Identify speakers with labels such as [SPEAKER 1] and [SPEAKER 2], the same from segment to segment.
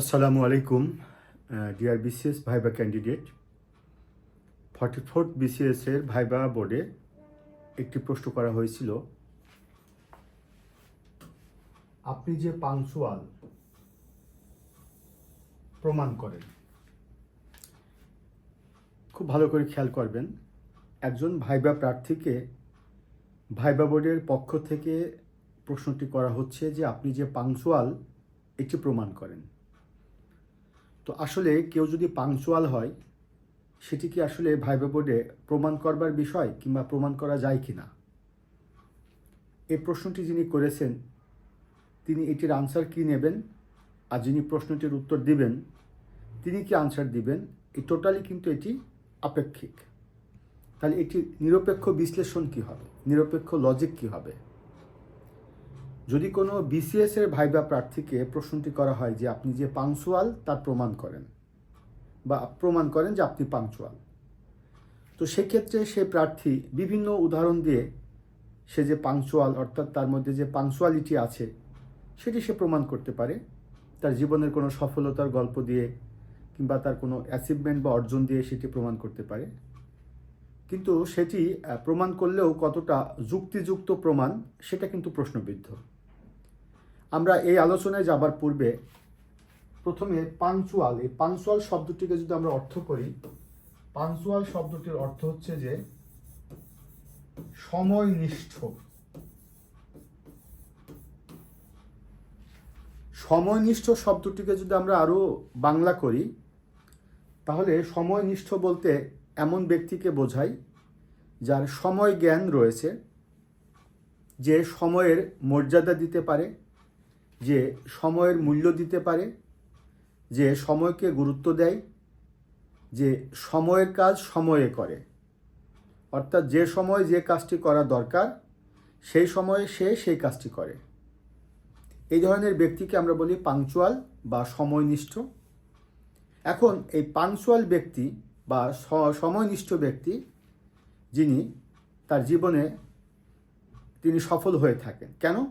[SPEAKER 1] আসসালামু আলাইকুম DR BCS viva candidate forty fourth BCS এর ভাইবা বোর্ডে একটি প্রশ্ন করা হয়েছিল। আপনি যে পাংচুয়াল প্রমাণ করেন, খুব ভালো করে খেয়াল করবেন, একজন ভাইবা প্রার্থীকে ভাইবা বোর্ডের পক্ষ থেকে প্রশ্নটি করা হচ্ছে যে আপনি যে পাংচুয়াল এটি প্রমাণ করেন। তো আসলে কেউ যদি পাংচুয়াল হয়, সেটি কি আসলে ভাইবা বোর্ডে প্রমাণ করবার বিষয় কিংবা প্রমাণ করা যায় কি না এই প্রশ্নটি যিনি করেছেন, তিনি এটির আনসার কি নেবেন? আর যিনি প্রশ্নটির উত্তর দিবেন, তিনি কি আনসার দিবেন? এই টোটালি কিন্তু এটি আপেক্ষিক। তাহলে এটি নিরপেক্ষ বিশ্লেষণ কি হবে? নিরপেক্ষ লজিক কি হবে? যদি কোনো বিসিএস এর ভাইবা প্রার্থীকে প্রশ্নটি করা হয় যে আপনি যে পাংচুয়াল তার প্রমাণ করেন বা প্রমাণ করেন যে আপনি পাংচুয়াল। তো সেক্ষেত্রে সে প্রার্থী বিভিন্ন উদাহরণ দিয়ে সে যে পাংচুয়াল অর্থাৎ তার মধ্যে যে পাংচুয়ালিটি আছে সেটি সে প্রমাণ করতে পারে। তার জীবনের কোনো সফলতার গল্প দিয়ে কিংবা তার কোনো অ্যাচিভমেন্ট বা অর্জন দিয়ে সেটি প্রমাণ করতে পারে। কিন্তু সেটি প্রমাণ করলেও কতটা যুক্তিযুক্ত প্রমাণ সেটা কিন্তু প্রশ্নবিদ্ধ। আমরা এই আলোচনায় যাবার পূর্বে প্রথমে পাঞ্চুয়াল। এই পাঞ্চুয়াল শব্দটিকে যদি আমরা অর্থ করি, পাঞ্চুয়াল শব্দটির অর্থ হচ্ছে যে সময় সময়নিষ্ঠ। সময়নিষ্ঠ শব্দটিকে যদি আমরা আরও বাংলা করি, তাহলে সময়নিষ্ঠ বলতে এমন ব্যক্তিকে বোঝায় যার সময় জ্ঞান রয়েছে, যে সময়ের মর্যাদা দিতে পারে যে সময়ের মূল্য দিতে পারে, যে সময়কে গুরুত্ব দেয়, যে সময়ের কাজ সময়ে করে। অর্থাৎ যে সময় যে কাজটি করা দরকার, সেই সময়ে সে সেই কাজটি করে। এই ধরনের ব্যক্তিকে আমরা বলি পাংচুয়াল বা সময়নিষ্ঠ। এখন এই পাংচুয়াল ব্যক্তি বা সময়নিষ্ঠ ব্যক্তি, যিনি তার জীবনে তিনি সফল হয়ে থাকেন। কেন?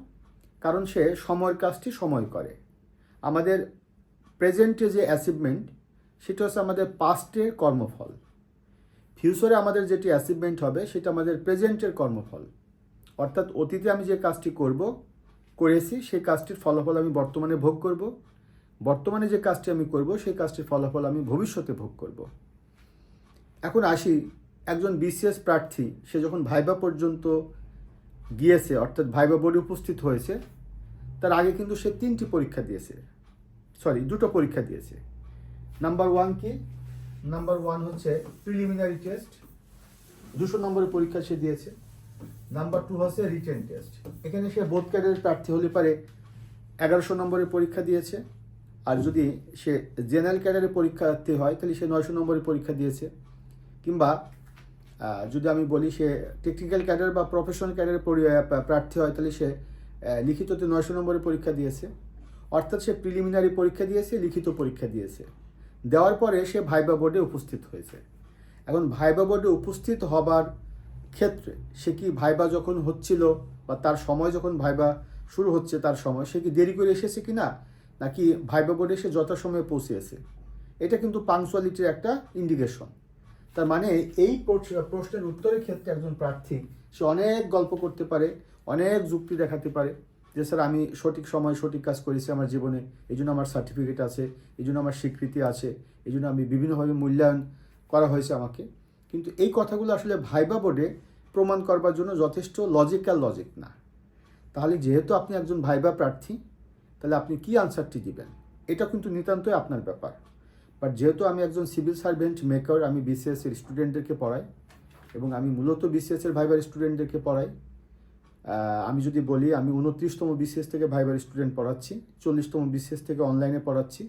[SPEAKER 1] কারণ সে সময়ের কাজটি সময় করে। আমাদের প্রেজেন্টে যে অ্যাচিভমেন্ট সেটা হচ্ছে আমাদের পাস্টের কর্মফল। ফিউচারে আমাদের যেটি অ্যাচিভমেন্ট হবে, সেটা আমাদের প্রেজেন্টের কর্মফল। অর্থাৎ অতীতে আমি যে কাজটি করব, করেছি, সেই কাজটির ফলাফল আমি বর্তমানে ভোগ করব। বর্তমানে যে কাজটি আমি করব, সেই কাজটির ফলাফল আমি ভবিষ্যতে ভোগ করব। এখন আসি, একজন বিসিএস প্রার্থী, সে যখন ভাইবা পর্যন্ত গিয়েছে, অর্থাৎ ভাইবা বোর্ডে উপস্থিত হয়েছে, তার আগে কিন্তু সে তিনটি পরীক্ষা দিয়েছে। সরি দুটো পরীক্ষা দিয়েছে। নাম্বার ওয়ান কি? নাম্বার ওয়ান হচ্ছে প্রিলিমিনারি টেস্ট দুশো নম্বরের পরীক্ষা সে দিয়েছে। নাম্বার টু হচ্ছে রিটেন টেস্ট এখানে সে বোধ ক্যাডারের প্রার্থী হলে পারে এগারোশো নম্বরের পরীক্ষা দিয়েছে। আর যদি সে জেনারেল ক্যাডারের পরীক্ষার্থী হয়, তাহলে সে নয়শো নম্বরের পরীক্ষা দিয়েছে। কিংবা যদি আমি বলি সে টেকনিক্যাল ক্যাডার বা প্রফেশনাল ক্যাডারের পরি- প্রার্থী হয়, তাহলে সে লিখিততে নয়শো নম্বরের পরীক্ষা দিয়েছে। অর্থাৎ সে প্রিলিমিনারি পরীক্ষা দিয়েছে, লিখিত পরীক্ষা দিয়েছে। দেওয়ার পরে সে ভাইবা বোর্ডে উপস্থিত হয়েছে। এখন ভাইবা বোর্ডে উপস্থিত হবার ক্ষেত্রে সে কি ভাইবা যখন হচ্ছিল বা তার সময় যখন ভাইবা শুরু হচ্ছে, তার সময় সে কি দেরি করে এসেছে কি না নাকি ভাইবা বোর্ডে সে যথাসময়ে পৌঁছেছে? এটা কিন্তু পাংচুয়ালিটির একটা ইন্ডিকেশন তার মানে এই প্রশ্ন- প্রশ্নের উত্তরের ক্ষেত্রে একজন প্রার্থী, সে অনেক গল্প করতে পারে, অনেক যুক্তি দেখাতে পারে যে, স্যার, আমি সঠিক সময় সঠিক কাজ করেছি আমার জীবনে এই জন্য আমার সার্টিফিকেট আছে এই জন্য আমার স্বীকৃতি আছে এই জন্য আমি বিভিন্নভাবে মূল্যায়ন করা হয়েছে আমাকে। কিন্তু এই কথাগুলো আসলে ভাইবা বোর্ডে প্রমাণ করবার জন্য যথেষ্ট লজিক্যাল লজিক না। তাহলে যেহেতু আপনি একজন ভাইবা প্রার্থী, তাহলে আপনি কি আনসারটি দিবেন? এটা কিন্তু নিতান্তই আপনার ব্যাপার। বাট যেহেতু আমি একজন সিভিল সার্ভেন্ট মেকার আমি বিসিএস এর স্টুডেন্টদেরকে পড়াই, এবং আমি মূলত বিসিএস এর ভাইবার স্টুডেন্টদেরকে পড়াই আমি যদি বলি আমি উনত্রিশতম বিসিএস থেকে ভাইবার স্টুডেন্ট পড়াচ্ছি, চল্লিশতম বিসিএস থেকে অনলাইনে পড়াচ্ছি।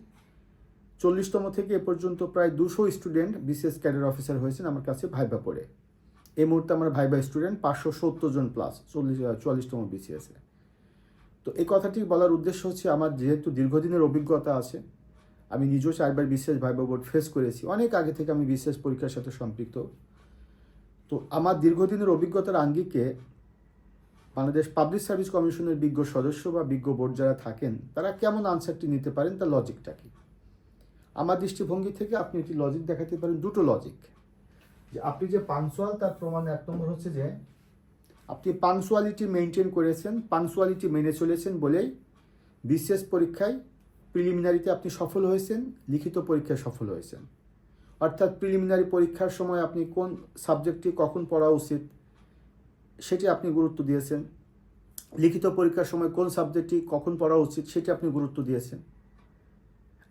[SPEAKER 1] চল্লিশতম থেকে এ পর্যন্ত প্রায় দুশো স্টুডেন্ট বিসিএস ক্যাডার অফিসার হয়েছেন আমার কাছে ভাইবা পড়ে। এই মুহূর্তে আমার ভাইবা স্টুডেন্ট পাঁচশো সত্তর জন প্লাস চল্লিশ চুয়াল্লিশতম বিসিএসে তো এই কথাটি বলার উদ্দেশ্য হচ্ছে আমার যেহেতু দীর্ঘদিনের অভিজ্ঞতা আছে আমি নিজেও চারবার বিশেষ ভাইবা বোর্ড ফেস করেছি। অনেক আগে থেকে আমি বিশেষ পরীক্ষার সাথে সম্পৃক্ত। তো আমার দীর্ঘদিনের অভিজ্ঞতার আঙ্গিকে বাংলাদেশ পাবলিক সার্ভিস কমিশনের বিজ্ঞ সদস্য বা বিজ্ঞ বোর্ড যারা থাকেন, তারা কেমন আনসারটি নিতে পারেন, তার লজিকটা কি? আমার দৃষ্টিভঙ্গি থেকে আপনি একটি লজিক দেখাতে পারেন, দুটো লজিক যে আপনি যে পাংচুয়াল তার প্রমাণ এক নম্বর হচ্ছে যে, আপনি পাংচুয়ালিটি মেনটেন করেছেন পাংচুয়ালিটি মেনে চলেছেন বলেই বিশেষ পরীক্ষায় প্রিলিমিনারিতে আপনি সফল হয়েছেন, লিখিত পরীক্ষায় সফল হয়েছেন। অর্থাৎ প্রিলিমিনারি পরীক্ষার সময় আপনি কোন সাবজেক্টটি কখন পড়া উচিত, সেটি আপনি গুরুত্ব দিয়েছেন। লিখিত পরীক্ষার সময় কোন সাবজেক্টটি কখন পড়া উচিত, সেটি আপনি গুরুত্ব দিয়েছেন।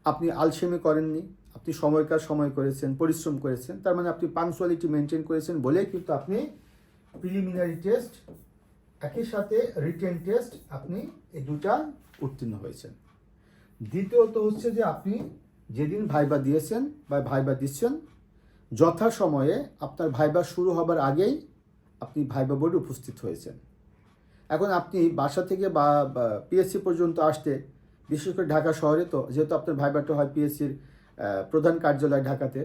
[SPEAKER 1] আপনি আলসেমি করেননি, আপনি সময়কার সময় করেছেন, পরিশ্রম করেছেন, তার মানে আপনি পাংচুয়ালিটি মেনটেন করেছেন বলেই কিন্তু আপনি প্রিলিমিনারি টেস্ট, একই সাথে রিটেন টেস্ট আপনি এই দুটা উত্তীর্ণ হয়েছেন। দ্বিতীয়ত হচ্ছে যে আপনি যেদিন ভাইবা দিয়েছেন বা ভাইবা দিচ্ছেন, যথা সময়ে আপনার ভাইবা শুরু হবার আগেই আপনি ভাইবা বোর্ডে উপস্থিত হয়েছেন। এখন আপনি বাসা থেকে বা পিএসসি পর্যন্ত আসতে, বিশেষ করে ঢাকা শহরে তো, যেহেতু আপনার ভাইবাটা হয় পিএসসির প্রধান কার্যালয় ঢাকাতে,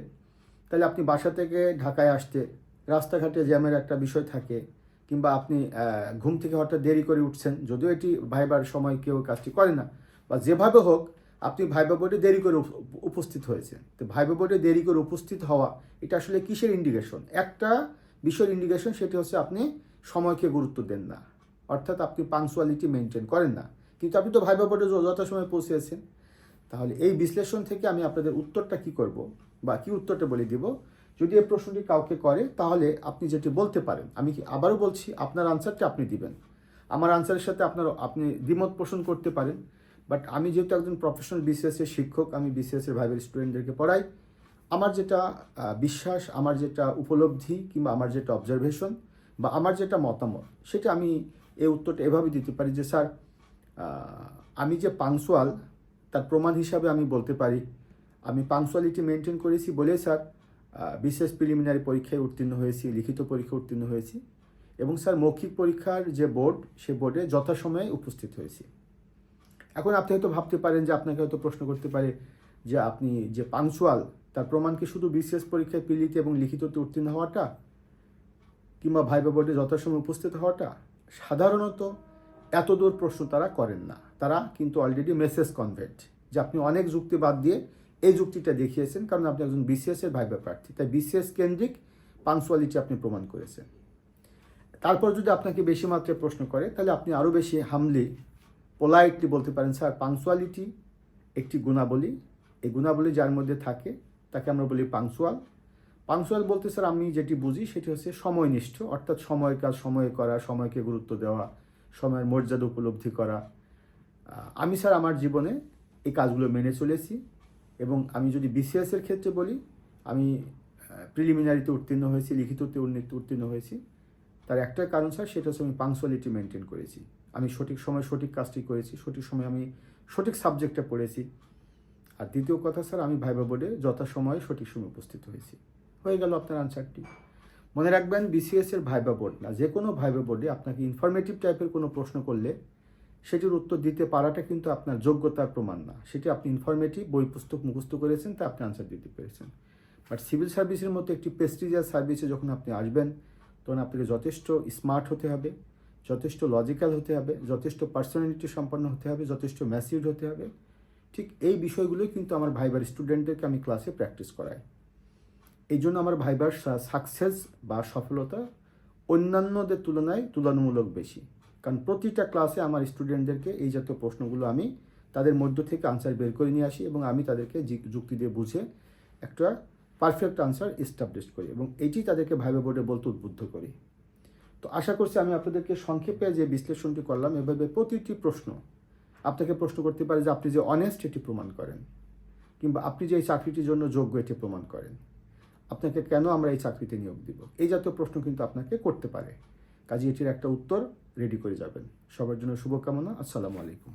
[SPEAKER 1] তাহলে আপনি বাসা থেকে ঢাকায় আসতে, রাস্তাঘাটে জ্যামের একটা বিষয় থাকে, কিংবা আপনি ঘুম থেকে হঠাৎ দেরি করে উঠছেন, যদিও এটি ভাইবার সময় কেউ কাজটি করে না বা যেভাবে হোক, আপনি ভাইবা বোর্ডে দেরি করে উপস্থিত হয়েছেন। তো ভাইবা বোর্ডে দেরি করে উপস্থিত হওয়া, এটা আসলে কিসের ইন্ডিকেশন একটা বিষয়ের ইন্ডিকেশন সেটি হচ্ছে আপনি সময়কে গুরুত্ব দেন না। অর্থাৎ আপনি পাংচুয়ালিটি মেনটেন করেন না। কিন্তু আপনি তো ভাইবা বোর্ডে যথাসময়ে পৌঁছেছেন। তাহলে এই বিশ্লেষণ থেকে আমি আপনাদের উত্তরটা কি করব? বা কি উত্তরটা বলে দিব? যদি এই প্রশ্নটি কাউকে করে, তাহলে আপনি যেটি বলতে পারেন, আমি কি আবারও বলছি, আপনার আনসারটা আপনি দিবেন। আমার আনসারের সাথে আপনার আপনি দ্বিমত পোষণ করতে পারেন। বাট আমি যেহেতু একজন প্রফেশনাল বিসিএস এর শিক্ষক, আমি বিসিএস এর ভাইবের স্টুডেন্টদেরকে পড়াই। আমার যেটা বিশ্বাস, আমার যেটা উপলব্ধি কিংবা আমার যেটা অবজারভেশন বা আমার যেটা মতামত, সেটা আমি এই উত্তরটা এভাবে দিতে পারি যে, স্যার আমি যে পাংচুয়াল তার প্রমাণ হিসাবে আমি বলতে পারি। আমি পাংচুয়ালিটি মেনটেন করেছি বলেই, স্যার বিশেষ প্রিলিমিনারি পরীক্ষায় উত্তীর্ণ হয়েছি, লিখিত পরীক্ষায় উত্তীর্ণ হয়েছি এবং স্যার, মৌখিক পরীক্ষার যে বোর্ড সে বোর্ডে যথাসময়ে উপস্থিত হয়েছি। এখন আপনি হয়তো ভাবতে পারেন যে আপনাকে হয়তো প্রশ্ন করতে পারে যে আপনি যে পাংচুয়াল তার প্রমাণ কি শুধু বিশেষ পরীক্ষায় পিলিতে এবং লিখিততে উত্তীর্ণ হওয়াটা? কিংবা ভাইবা বোর্ডে যথাসময়ে উপস্থিত হওয়াটা? সাধারণত এত দূর প্রশ্ন তারা করেন না। তারা কিন্তু অলরেডি মেসেজ কনভেন্ট যে আপনি অনেক যুক্তি বাদ দিয়ে এই যুক্তিটা দেখিয়েছেন কারণ আপনি একজন বিসিএস এর ভাইবা প্রার্থী। তাই বিসিএস কেন্দ্রিক পাংচুয়ালিটি আপনি প্রমাণ করেছেন। তারপর যদি আপনাকে বেশি মাত্রায় প্রশ্ন করে, তাহলে আপনি আরও বেশি হামলি পোলাইটলি বলতে পারেন, স্যার পাংচুয়ালিটি একটি গুণাবলী। এই গুণাবলী যার মধ্যে থাকে, তাকে আমরা বলি পাংচুয়াল পাংচুয়াল বলতে, স্যার, আমি যেটি বুঝি সেটি হচ্ছে সময়নিষ্ঠ, অর্থাৎ সময় কাজ, সময়ে করা, সময়কে গুরুত্ব দেওয়া, সময়ের মর্যাদা উপলব্ধি করা। আমি, স্যার, আমার জীবনে এই কাজগুলো মেনে চলেছি এবং আমি যদি বিসিএস এর ক্ষেত্রে বলি, আমি প্রিলিমিনারিতে উত্তীর্ণ হয়েছি, লিখিততে উন্নীত- উত্তীর্ণ হয়েছি। তার একটা কারণ, স্যার, সেটা হচ্ছে আমি পাংচুয়ালিটি মেনটেন করেছি। আমি সঠিক সময় সঠিক কাজটি করেছি, সঠিক সময় আমি সঠিক সাবজেক্টটা পড়েছি। আর দ্বিতীয় কথা, স্যার, আমি ভাইবা বোর্ডে যথাসময়ে সঠিক সময় উপস্থিত হয়েছি। হয়ে গেল আপনার আনসারটি মনে রাখবেন বিসিএস এর ভাইবা বোর্ড না, যে কোনো ভাইবা বোর্ডে আপনাকে ইনফরমেটিভ টাইপের কোনো প্রশ্ন করলে সেটির উত্তর দিতে পারাটা কিন্তু আপনার যোগ্যতার প্রমাণ না। সেটি আপনি ইনফরমেটিভ বই পুস্তক মুখস্থ করেছেন, তা আপনি আনসার দিতে পেরেছেন। বাট সিভিল সার্ভিসের মতো একটি প্রেস্টিজিয়াস সার্ভিসে যখন আপনি আসবেন, তখন আপনাকে যথেষ্ট স্মার্ট হতে হবে। যথেষ্ট লজিক্যাল হতে হবে, যথেষ্ট পার্সোনালিটি সম্পন্ন হতে হবে, যথেষ্ট ম্যাসিউড হতে হবে। ঠিক এই বিষয়গুলোই কিন্তু আমার ভাইবার স্টুডেন্টদেরকে আমি ক্লাসে প্র্যাকটিস করাই। এই জন্য আমার ভাইবার সাকসেস বা সফলতা অন্যান্যদের তুলনায় তুলনামূলক বেশি। কারণ প্রতিটা ক্লাসে আমার স্টুডেন্টদেরকে এই জাতীয় প্রশ্নগুলো আমি তাদের মধ্য থেকে আনসার বের করে নিয়ে আসি এবং আমি তাদেরকে যুক্তি দিয়ে বুঝে একটা পারফেক্ট আনসার এস্টাবলিশ করি এবং এটি তাদেরকে ভাইবা বোর্ডে বলতে উদ্বুদ্ধ করি। তো আশা করছি আমি আপনাদেরকে সংক্ষেপে যে বিশ্লেষণটি করলাম এভাবে প্রতিটি প্রশ্ন আপনাকে প্রশ্ন করতে পারে যে আপনি যে অনেস্ট এটি প্রমাণ করেন, কিংবা আপনি যে এই চাকরিটির জন্য যোগ্য এটি প্রমাণ করেন। আপনাকে কেন আমরা এই চাকরিতে নিয়োগ দিব? এই জাতীয় প্রশ্ন কিন্তু আপনাকে করতে পারে। কাজে এটির একটা উত্তর রেডি করে যাবেন। সবার জন্য শুভকামনা। আসসালামু আলাইকুম।